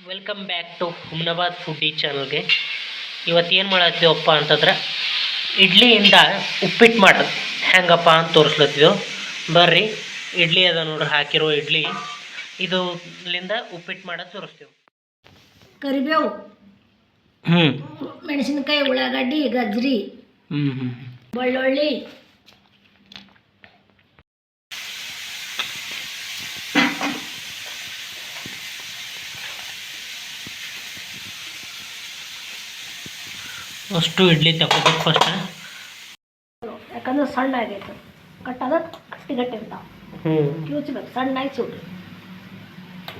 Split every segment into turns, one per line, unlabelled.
Welcome back to Humnabad foodie ಚಾನಲ್ಗೆ ಇವತ್ತು ಏನು ಮಾಡತ್ತೀವಪ್ಪ ಅಂತಂದ್ರೆ ಇಡ್ಲಿಯಿಂದ ಉಪ್ಪಿಟ್ಟು ಮಾಡೋದು. ಹೆಂಗಪ್ಪ ಅಂತ ತೋರಿಸ್ಲತ್ತೀವಿ ಬರ್ರಿ ಇಡ್ಲಿ ಅದ ನೋಡ್ರಿ ಹಾಕಿರೋ ಇಡ್ಲಿ. ಇದು ಇಲ್ಲಿಂದ ಉಪ್ಪಿಟ್ಟು ಮಾಡೋದು ತೋರಿಸ್ತೀವಿ.
ಕರಿಬೇವು
ಹ್ಞೂ
ಮೆಣಸಿನಕಾಯಿ ಉಳ್ಳಾಗಡ್ಡಿ ಗಜ್ರಿ
ಹ್ಞೂ ಹ್ಞೂ
ಬೆಳ್ಳುಳ್ಳಿ
ಅಷ್ಟು ಇಡ್ಲಿ ತಗೋಬೇಕು ಫಸ್ಟ್.
ಯಾಕಂದ್ರೆ ಸಣ್ಣ ಆಗೈತೆ ಕಟ್ಟಾದ ಗಟ್ಟಿ ಗಟ್ಟಿ ಇರ್ತಾವೆ
ಹ್ಞೂ
ಕ್ಯೂಚ್ಬೇಕು ಸಣ್ಣಾಗಿ ಚೂಡ್ರಿ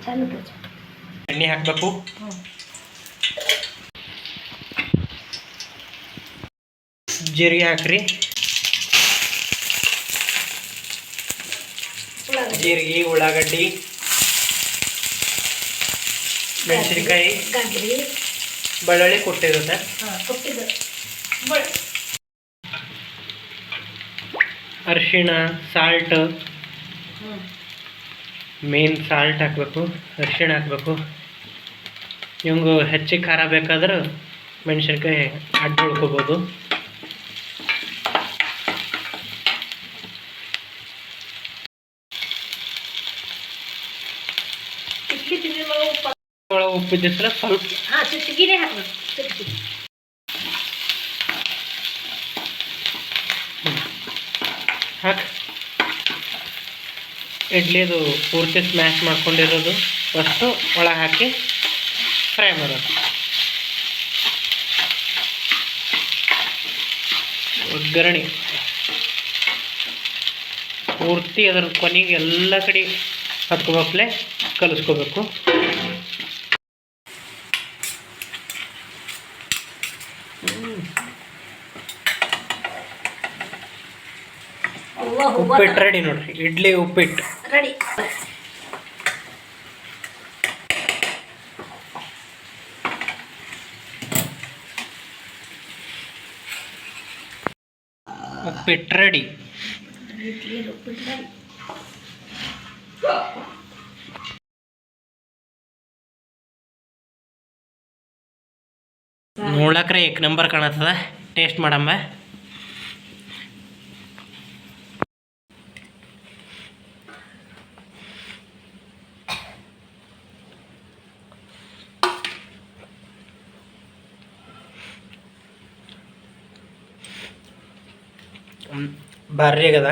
ಚಂದ ಕ್ಯೂಚ್
ಎಣ್ಣೆ ಹಾಕಬೇಕು. ಜೀರಿಗೆ ಹಾಕ್ರಿ. ಜೀರಿಗೆ ಉಳ್ಳಾಗಡ್ಡಿ ಮೆಣಸಿನ್ಕಾಯಿ. ಬೆಳ್ಳುಳ್ಳಿ ಕೊಟ್ಟಿರುತ್ತೆ. ಅರಿಶಿಣ ಸಾಲ್ಟ್ ಮೇನ್ ಸಾಲ್ಟ್ ಹಾಕಬೇಕು ಅರಿಶಿಣ ಹಾಕಬೇಕು. ಇವಂಗೂ ಹೆಚ್ಚಿಗೆ ಖಾರ ಬೇಕಾದ್ರೆ ಮೆಣಸಿನ್ಕಾಯಿ ಅಡ್ಡ ಉಳ್ಕೊಬೋದು.
ಚಿಟ್ಕಿ ತಿಂದಿಲ್ಲ ಉಪ್ಪು
ಒಳಗೆ ಉಪ್ಪಿದ್ದಿಸ್ರ ಸ್ವಲ್ಪ.
ಹಾಂ ಚಿಟ್ಕಿನೇ ಹಾಕ್ಬೇಕು ಚಿಟ್ಕಿ
ಹಾಕಿ. ಇಡ್ಲಿದು ಪೂರ್ತಿ ಸ್ಮ್ಯಾಶ್ ಮಾಡ್ಕೊಂಡಿರೋದು. ಫಸ್ಟು ಒಳಗೆ ಹಾಕಿ ಫ್ರೈ ಮಾಡೋದು. ಒಗ್ಗರಣೆ. ಪೂರ್ತಿ ಅದರ ಕೊನೆಗೆ ಎಲ್ಲ ಕಡೆ ಹತ್ಕೋಬೇಕಲೆ ಕಲಿಸ್ಕೋಬೇಕು. ಉಪ್ಪಿಟ್ಟು ರೆಡಿ ನೋಡ್ರಿ. ಇಡ್ಲಿ ಉಪ್ಪಿಟ್ಟು.
ರೆಡಿ
ಉಪ್ಪಿಟ್ಟು ರೆಡಿ ನೋಡಕ್ರೆ ಏಕ್ ನಂಬರ್ ಕಾಣತ್ತದ. ಟೇಸ್ಟ್ ಮಾಡಮ್ಮ ಭಾರಿ ಆಗದ